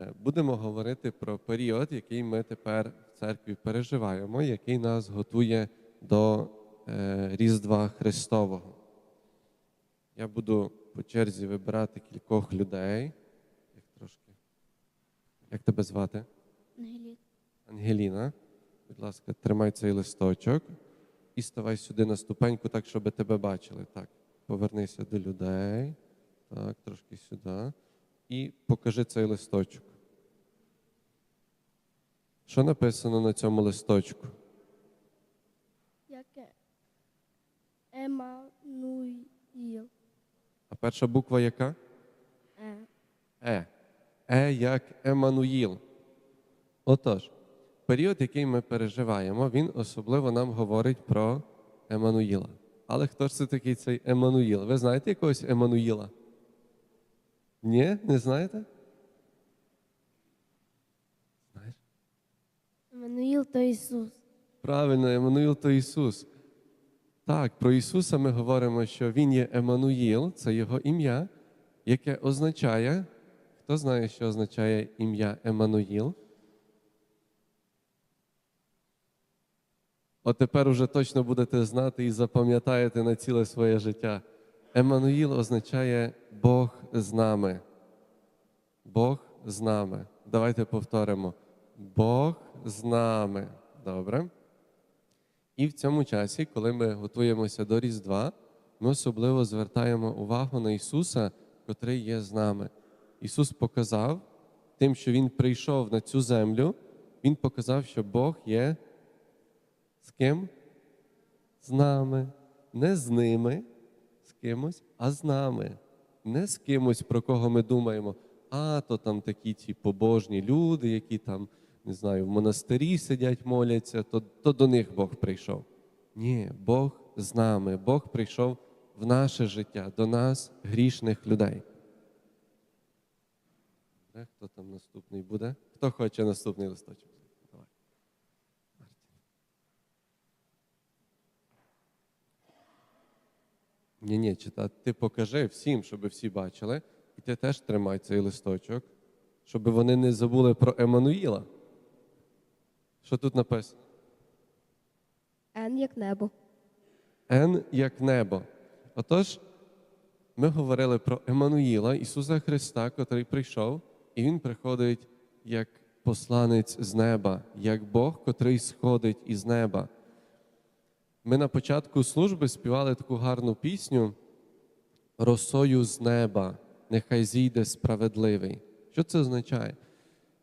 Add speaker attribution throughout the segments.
Speaker 1: Е, Будемо говорити про період, який ми тепер в церкві переживаємо, який нас готує до е, Різдва Христового. Я буду по черзі вибирати кількох людей. Як трошки. Як тебе звати?
Speaker 2: Ангеліна.
Speaker 1: Ангеліна. Будь ласка, тримай цей листочок і ставай сюди на ступеньку, так, щоб тебе бачили. Так, повернися до людей. Так, трошки сюди. І покажи цей листочок. Що написано на цьому листочку?
Speaker 2: Яке? Емануїл.
Speaker 1: А перша буква яка?
Speaker 2: Е.
Speaker 1: Е. Е як Еммануїл. Отож, період, який ми переживаємо, він особливо нам говорить про Еммануїла. Але хто ж це такий цей Еммануїл? Ви знаєте якогось Еммануїла? Ні, не знаєте?
Speaker 2: Еммануїл то Ісус.
Speaker 1: Правильно, Еммануїл то Ісус. Так, про Ісуса ми говоримо, що Він є Еммануїл, це Його ім'я, яке означає, хто знає, що означає ім'я Еммануїл? От тепер уже точно будете знати і запам'ятаєте на ціле своє життя. Еммануїл означає Бог з нами. Бог з нами. Давайте повторимо. Бог з нами. Добре. І в цьому часі, коли ми готуємося до Різдва, ми особливо звертаємо увагу на Ісуса, котрий є з нами. Ісус показав тим, що Він прийшов на цю землю, Він показав, що Бог є з ким? З нами. Не з ними, з кимось, а з нами. Не з кимось, про кого ми думаємо, а то там такі ті побожні люди, які там, не знаю, в монастирі сидять, моляться, то, то до них Бог прийшов. Ні, Бог з нами, Бог прийшов в наше життя, до нас, грішних людей. Хто там наступний буде? Хто хоче наступний листочок? Давай. Ні, ні, читати. Ти покажи всім, щоб всі бачили. І ти теж тримай цей листочок, щоб вони не забули про Еммануїла. Що тут написано?
Speaker 2: Ен як небо.
Speaker 1: Н як небо. Отож, ми говорили про Еммануїла, Ісуса Христа, котрий прийшов, і Він приходить як посланець з неба, як Бог, котрий сходить із неба. Ми на початку служби співали таку гарну пісню Росою з неба, нехай зійде справедливий. Що це означає?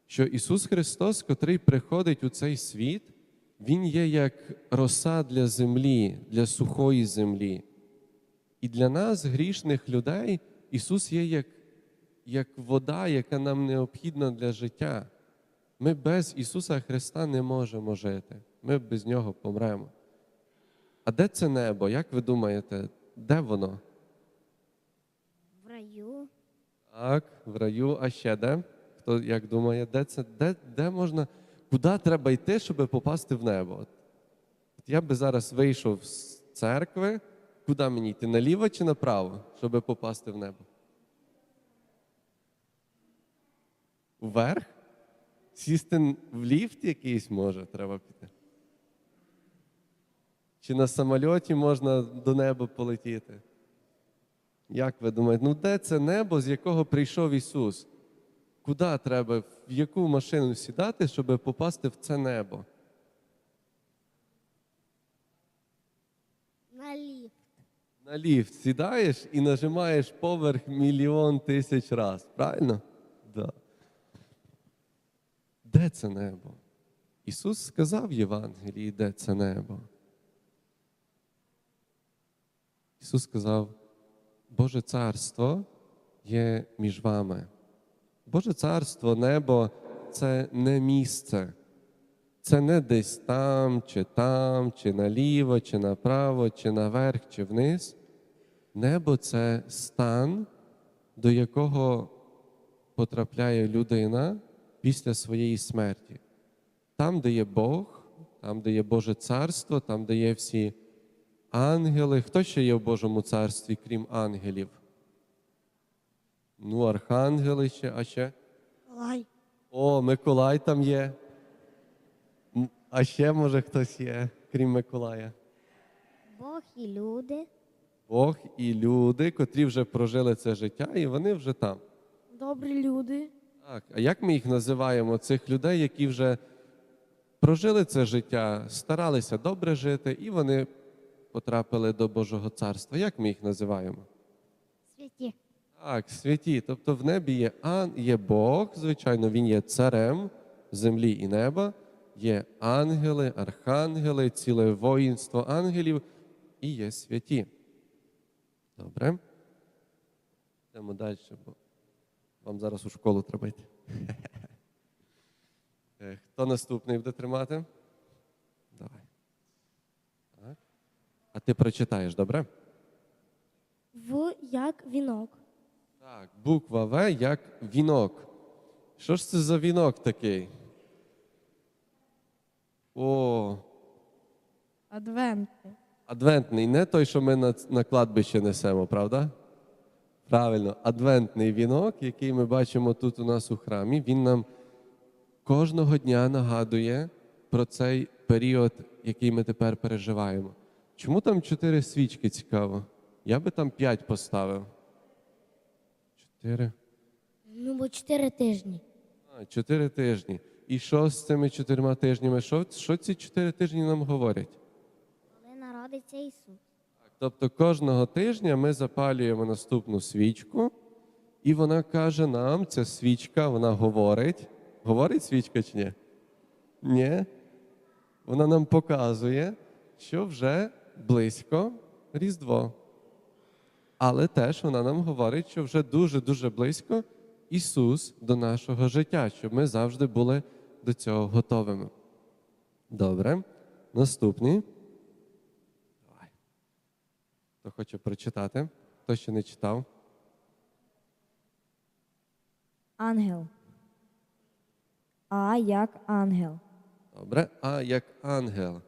Speaker 1: Що Ісус Христос, котрий приходить у цей світ, Він є як роса для землі, для сухої землі. І для нас, грішних людей, Ісус є як, як вода, яка нам необхідна для життя. Ми без Ісуса Христа не можемо жити. Ми без Нього помремо. А де це небо? Як ви думаєте, де воно?
Speaker 2: В раю.
Speaker 1: Так, в раю, а ще де? Хто як думає, де це? Де, де можна, куди треба йти, щоб попасти в небо? От, я би зараз вийшов з церкви, куди мені йти? Наліво чи направо, щоб попасти в небо? Вверх? Сісти в ліфт якийсь може, треба піти. Чи на самольоті можна до неба полетіти? Як ви думаєте, ну де це небо, з якого прийшов Ісус? Куди треба, в яку машину сідати, щоб попасти в це небо?
Speaker 2: На ліфт.
Speaker 1: На ліфт сідаєш і нажимаєш поверх мільйон тисяч раз. Правильно? Да. Де це небо? Ісус сказав в Євангелії, де це небо. Ісус сказав, Боже царство є між вами. Боже царство, небо це не місце. Це не десь там, чи там, чи наліво, чи направо, чи наверх, чи вниз. Небо це стан, до якого потрапляє людина після своєї смерті. Там, де є Бог, там, де є Боже царство, там, де є всі ангели. Хто ще є в Божому царстві, крім ангелів? Ну, архангели ще, а ще
Speaker 2: Лай.
Speaker 1: О, Миколай там є. А ще може хтось є, крім Миколая.
Speaker 2: Бог і люди.
Speaker 1: Бог і люди, котрі вже прожили це життя, і вони вже там.
Speaker 2: Добрі люди.
Speaker 1: Так, а як ми їх називаємо? Цих людей, які вже прожили це життя, старалися добре жити, і вони потрапили до Божого царства. Як ми їх називаємо?
Speaker 2: Святі.
Speaker 1: Так, святі. Тобто в небі є, ан, є Бог, звичайно, він є царем землі і неба, є ангели, архангели, ціле воїнство ангелів і є святі. Добре. Йдемо далі, бо вам зараз у школу треба йти. Хто наступний буде тримати? Давай. Так. А ти прочитаєш, добре?
Speaker 2: В як вінок.
Speaker 1: Так, буква В як вінок. Що ж це за вінок такий? О,
Speaker 3: Адвентний.
Speaker 1: адвентний, не той, що ми на, на кладбище несемо, правда? Правильно, адвентний вінок, який ми бачимо тут у нас у храмі, він нам кожного дня нагадує про цей період, який ми тепер переживаємо. Чому там чотири свічки цікаво? Я би там п'ять поставив. Чотири.
Speaker 2: Ну, бо чотири тижні.
Speaker 1: А, чотири тижні. І що з цими чотирма тижнями? Що, що ці чотири тижні нам говорять?
Speaker 2: Коли народиться Ісус.
Speaker 1: Тобто кожного тижня ми запалюємо наступну свічку, і вона каже нам, ця свічка, вона говорить. Говорить свічка чи ні? Ні. Вона нам показує, що вже близько Різдво. Але теж вона нам говорить, що вже дуже-дуже близько Ісус до нашого життя, щоб ми завжди були до цього готовими. Добре. Наступний. Давай. Хто хоче прочитати? Хто ще не читав?
Speaker 3: Ангел. А як ангел.
Speaker 1: Добре. А як ангел.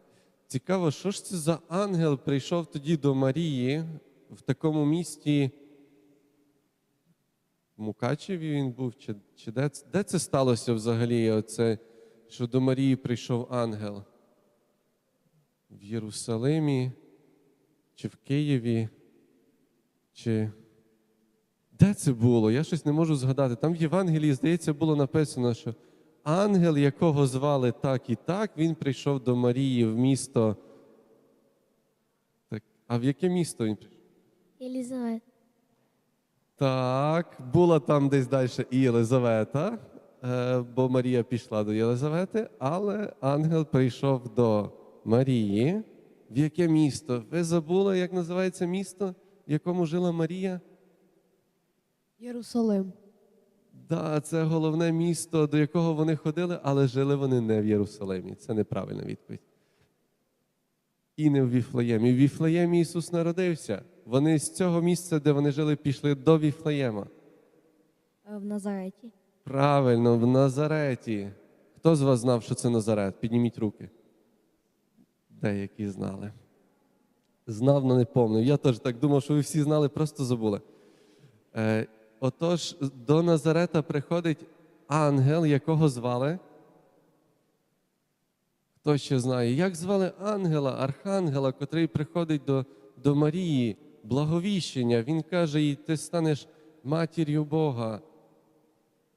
Speaker 1: Цікаво, що ж це за ангел прийшов тоді до Марії в такому місті. Мукачеві він був, чи, чи де, де це сталося взагалі? Оце, що до Марії прийшов ангел? В Єрусалимі, чи в Києві, чи де це було? Я щось не можу згадати. Там в Євангелії, здається, було написано, що ангел, якого звали так і так, він прийшов до Марії в місто. Так, а в яке місто він прийшов?
Speaker 2: Єлізавет.
Speaker 1: Так, була там десь далі і Єлизавета, е, бо Марія пішла до Єлизавети, але ангел прийшов до Марії. В яке місто? Ви забули, як називається місто, в якому жила Марія?
Speaker 3: Єрусалим.
Speaker 1: Да, це головне місто, до якого вони ходили, але жили вони не в Єрусалимі. Це неправильна відповідь. І не в Віфлеємі. В Віфлеємі Ісус народився. Вони з цього місця, де вони жили, пішли до Віфлеєма.
Speaker 3: Е, В Назареті.
Speaker 1: Правильно, в Назареті. Хто з вас знав, що це Назарет? Підніміть руки. Деякі знали. Знав, але не помнив. Я теж так думав, що ви всі знали, просто забули. Е, отож, до Назарета приходить ангел, якого звали. Хто ще знає? Як звали ангела, архангела, котрий приходить до, до Марії, благовіщення. Він каже їй, ти станеш матір'ю Бога.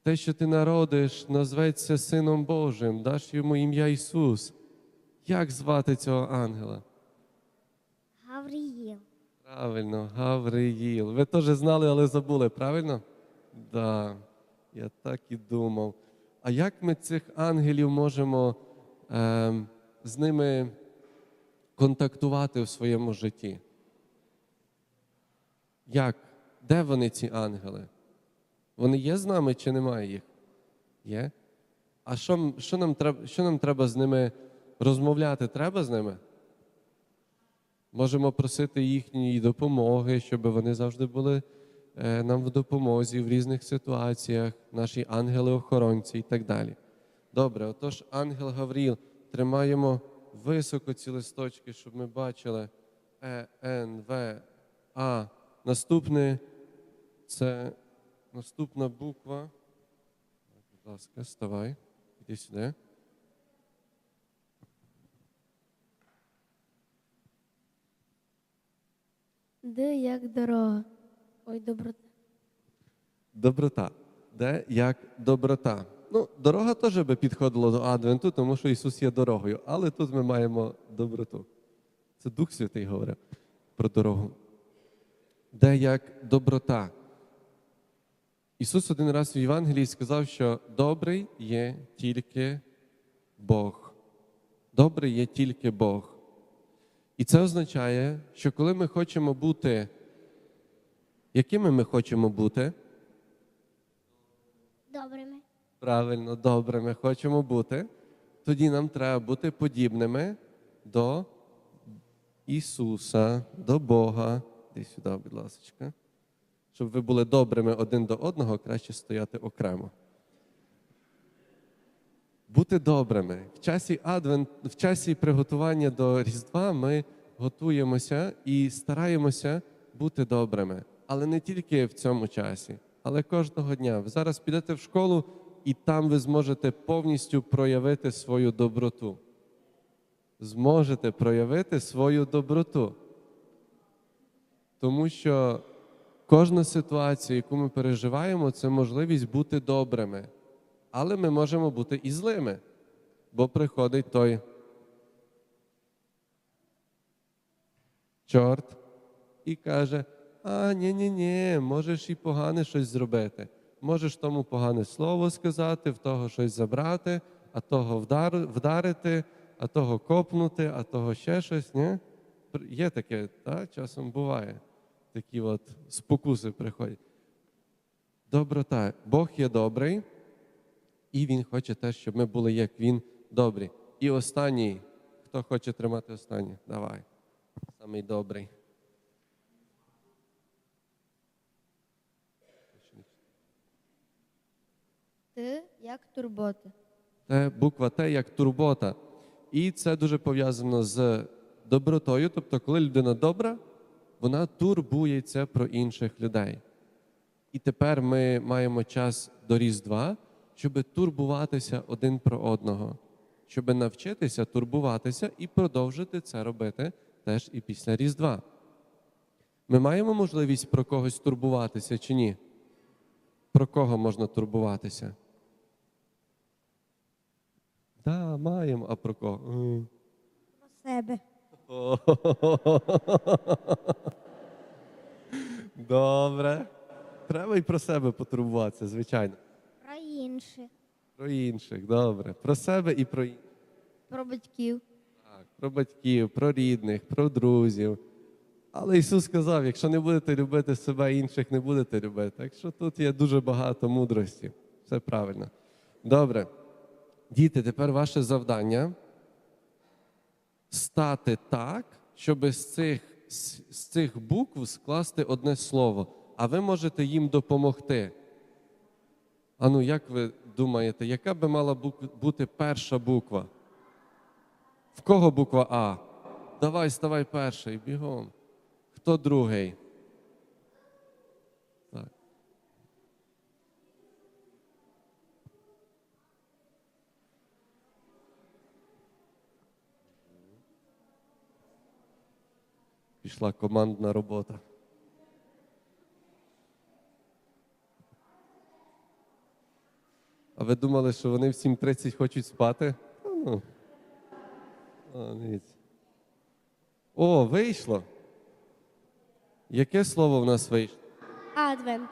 Speaker 1: Те, що ти народиш, назветься Сином Божим, даш йому ім'я Ісус. Як звати цього ангела?
Speaker 2: Гавріїл.
Speaker 1: Правильно, Гавриїл. Ви теж знали, але забули, правильно? Да, я так і думав. А як ми цих ангелів можемо ем, з ними контактувати в своєму житті? Як? Де вони, ці ангели? Вони є з нами чи немає їх? Є? А що, що, нам, треба, що нам треба з ними розмовляти? Треба з ними? Можемо просити їхньої допомоги, щоб вони завжди були е, нам в допомозі в різних ситуаціях, наші ангели-охоронці і так далі. Добре, отож, ангел Гавріл, тримаємо високо ці листочки, щоб ми бачили Е, Н, В, А. Наступне це наступна буква. Будь ласка, вставай. Іди сюди.
Speaker 2: Д як дорога. Ой, доброта.
Speaker 1: Доброта. Де як доброта. Ну, дорога теж би підходила до Адвенту, тому що Ісус є дорогою. Але тут ми маємо доброту. Це Дух Святий говорив про дорогу. Де як доброта. Ісус один раз в Євангелії сказав, що добрий є тільки Бог. Добрий є тільки Бог. І це означає, що коли ми хочемо бути, якими ми хочемо бути,
Speaker 2: Добрими.
Speaker 1: правильно, добрими хочемо бути, тоді нам треба бути подібними до Ісуса, до Бога. Іди сюди, будь ласка. Щоб ви були добрими один до одного, краще стояти окремо. Бути добрими. В часі Адвент, в часі приготування до Різдва ми готуємося і стараємося бути добрими. Але не тільки в цьому часі, але кожного дня. Ви зараз підете в школу, і там ви зможете повністю проявити свою доброту. Зможете проявити свою доброту. Тому що кожна ситуація, яку ми переживаємо, це можливість бути добрими. Але ми можемо бути і злими, бо приходить той чорт і каже: А, ні-ні-ні, можеш і погане щось зробити. Можеш тому погане слово сказати, в того щось забрати, а того вдар, вдарити, а того копнути, а того ще щось. Ні? Є таке, та? часом буває. Такі от спокуси приходять. Доброта. Бог є добрий, і Він хоче теж, щоб ми були як Він добрі. І останній, хто хоче тримати останній, давай. Самий добрий.
Speaker 3: Т як турбота.
Speaker 1: Це буква Т як турбота. І це дуже пов'язано з добротою. Тобто, коли людина добра, вона турбується про інших людей. І тепер ми маємо час до Різдва, щоб турбуватися один про одного, щоб навчитися турбуватися і продовжити це робити теж і після Різдва. Ми маємо можливість про когось турбуватися чи ні? Про кого можна турбуватися? Да, маємо, а про кого?
Speaker 2: Про себе.
Speaker 1: Добре. Треба і про себе потурбуватися, звичайно.
Speaker 2: Про інших.
Speaker 1: Про інших, добре. Про себе і про інших.
Speaker 3: Про батьків.
Speaker 1: Так, про батьків, про рідних, про друзів. Але Ісус сказав: якщо не будете любити себе, інших не будете любити. Так що тут є дуже багато мудрості. Все правильно. Добре. Діти, тепер ваше завдання стати так, щоб з цих, з цих букв скласти одне слово, а ви можете їм допомогти. Ану, як ви думаєте, яка би мала бути перша буква? В кого буква А? Давай, ставай перший, бігом. Хто другий? Пішла командна робота. А ви думали, що вони в 7.30 хочуть спати? Ну. О. О, вийшло. Яке слово в нас вийшло?
Speaker 2: Адвент.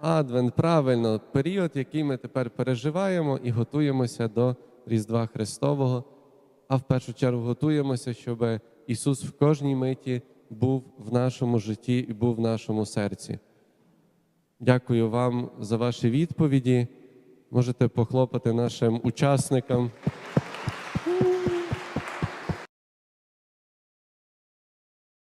Speaker 1: Адвент, правильно, період, який ми тепер переживаємо і готуємося до Різдва Христового, а в першу чергу готуємося, щоб Ісус в кожній миті був в нашому житті і був в нашому серці. Дякую вам за ваші відповіді. Можете похлопати нашим учасникам.